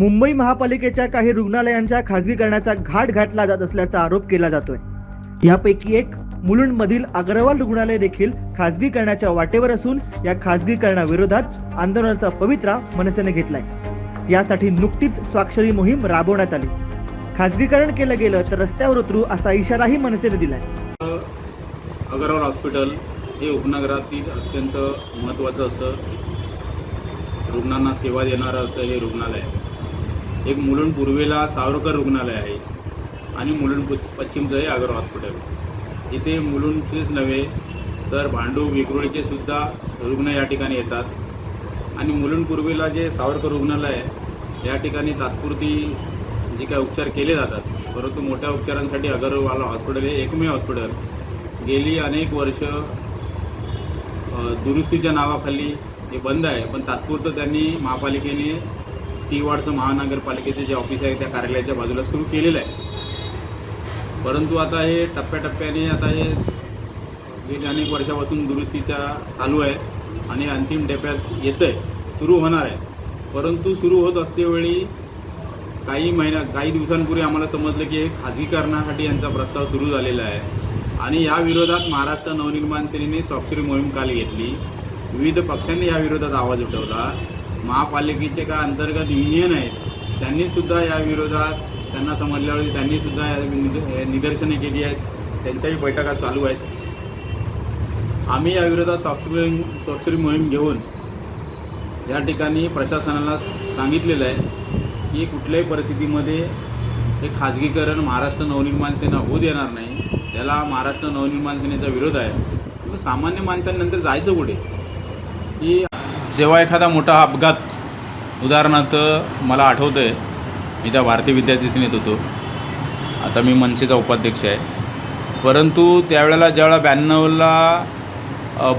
मुंबई महापालिकेच्या काही रुग्णालयांच्या खासगीकरणाचा घाट घातला जात असल्याचा आरोप केला जातोय. यापैकी एक मुलुंडमधील अग्रवाल रुग्णालय देखील खासगीकरणाच्या वाटेवर असून या खासगीकरणाविरोधात आंदोलनाचा पवित्रा मनसेने घेतलाय. यासाठी नुकतीच स्वाक्षरी मोहीम राबवण्यात आली. खासगीकरण केलं गेलं तर रस्त्यावर उतरू असा इशाराही मनसेने दिलाय. अगरवाल हॉस्पिटल हे उपनगरातील अत्यंत महत्त्वाचं असं रुग्णांना सेवा देणारं असं हे रुग्णालय एक मुलुंड पूर्वेला सावरकर रुग्णालय आहे आणि मुलुंड पश्चिमचं आहे आगर हॉस्पिटल. इथे मुलुंडचेच नव्हे तर भांडू विक्रोळीचे सुद्धा रुग्ण या ठिकाणी येतात. आणि मुलुंड पूर्वेला जे सावरकर रुग्णालय आहे या ठिकाणी तात्पुरती जे काय उपचार केले जातात परंतु मोठ्या उपचारांसाठी अगरवाला हॉस्पिटल हे एकमेव हॉस्पिटल. गेली अनेक वर्ष दुरुस्तीच्या नावाखाली हे बंद आहे पण तात्पुरतं त्यांनी महापालिकेने टीवाडचं महानगरपालिकेचे जे ऑफिस आहे त्या कार्यालयाच्या बाजूला सुरू केलेलं आहे. परंतु आता हे टप्प्याटप्प्याने आता हे गेली अनेक वर्षापासून दुरुस्तीचा चालू आहे आणि अंतिम टप्प्यात येतं आहे सुरू होणार आहे. परंतु सुरू होत असतेवेळी काही महिन्या काही दिवसांपूर्वी आम्हाला समजलं की हे खाजगीकरणासाठी यांचा प्रस्ताव सुरू झालेला आहे. आणि या विरोधात महाराष्ट्र नवनिर्माण सेनेने स्वाक्षरी मोहीम काल घेतली. विविध पक्षांनी या विरोधात आवाज उठवला. महापालिकेचे का अंतर्गत युनियन आहेत त्यांनी सुद्धा या विरोधात त्यांना समजल्यावर त्यांनी सुद्धा या निद- निदर्शने केली आहेत. त्यांच्याही बैठका चालू आहेत. आम्ही या विरोधात स्वाक्षरी स्वाक्षरी मोहीम घेऊन या ठिकाणी प्रशासनाला सांगितलेलं आहे की कुठल्याही परिस्थितीमध्ये हे खाजगीकरण महाराष्ट्र नवनिर्माण सेना होऊ देणार नाही. त्याला महाराष्ट्र नवनिर्माण सेनेचा विरोध आहे. सामान्य माणसांनंतर जायचं कुठे? की जेव्हा एखादा मोठा अपघात उदाहरणार्थ मला आठवतं आहे मी त्या भारतीय विद्यार्थी सेनेत होतो. आता मी मनसेचा उपाध्यक्ष आहे. परंतु त्यावेळेला ज्यावेळेला ब्याण्णवला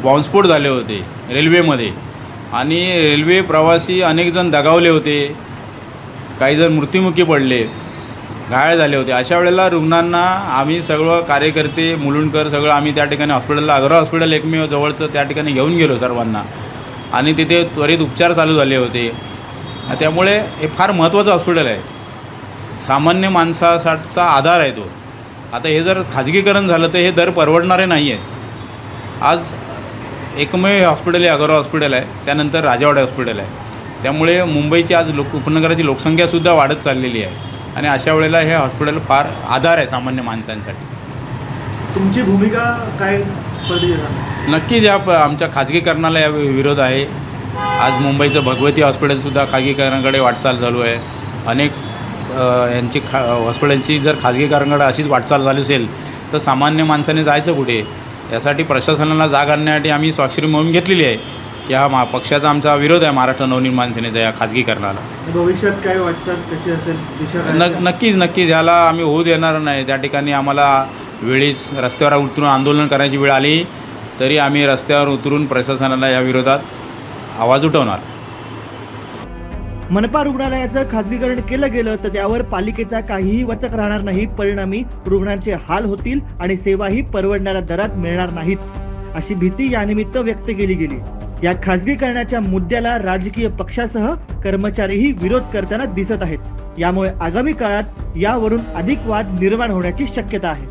बॉम्बस्फोट झाले होते रेल्वेमध्ये आणि रेल्वे प्रवासी अनेकजण दगावले होते काही जण मृत्युमुखी पडले घायल झाले होते. अशा वेळेला रुग्णांना आम्ही सगळं कार्यकर्ते मुलुंडकर सगळं आम्ही त्या ठिकाणी हॉस्पिटलला अग्रा हॉस्पिटल एकमेव जवळचं त्या ठिकाणी घेऊन गेलो सर्वांना. आणि तिथे त्वरित उपचार चालू झाले होते. त्यामुळे हे फार महत्त्वाचं हॉस्पिटल आहे. सामान्य माणसासाठीचा आधार आहे तो. आता हे जर खाजगीकरण झालं तर हे दर परवडणारे नाही आहेत आज एकमेव हॉस्पिटल हे अगोरा हॉस्पिटल आहे. त्यानंतर राजावाडे हॉस्पिटल आहे. त्यामुळे मुंबईची आज लोक उपनगराची लोकसंख्यासुद्धा वाढत चाललेली आहे. आणि अशा वेळेला हे हॉस्पिटल फार आधार आहे सामान्य माणसांसाठी. तुमची भूमिका काय नक्कीच या प आमच्या खाजगीकरणाला या विरोध आहे. आज मुंबईचं भगवती हॉस्पिटलसुद्धा खाजगीकरणाकडे वाटचाल चालू आहे. अनेक यांची खा हॉस्पिटलची जर खाजगीकरणाकडे अशीच वाटचाल झाली असेल तर सामान्य माणसाने जायचं कुठे? यासाठी प्रशासनाला जाग आणण्यासाठी आम्ही स्वाक्षरी मोहीम घेतलेली आहे. की हा मा पक्षाचा आमचा विरोध आहे महाराष्ट्र नवनिर्माण सेनेचा या खाजगीकरणाला. भविष्यात काय वाटचाल कशी असेल? न नक्कीच नक्कीच. याला आम्ही होऊ देणार नाही. त्या ठिकाणी आम्हाला वेळीच रस्त्यावर उतरून आंदोलन करायची वेळ आली तरी आम्ही रस्त्यावर उतरून प्रशासनाला या विरोधात आवाज उठवणार. मनपा रुग्णालयाचं खासगीकरण केलं गेलं तर त्यावर पालिकेचा काहीही वचक राहणार नाही. परिणामी रुग्णांचे हाल होतील आणि सेवाही परवडणाऱ्या दरात मिळणार नाहीत अशी भीती यानिमित्त व्यक्त केली गेली. या खासगीकरणाच्या मुद्द्याला राजकीय पक्षासह कर्मचारीही विरोध करताना दिसत आहेत. यामुळे आगामी काळात यावरून अधिक वाद निर्माण होण्याची शक्यता आहे.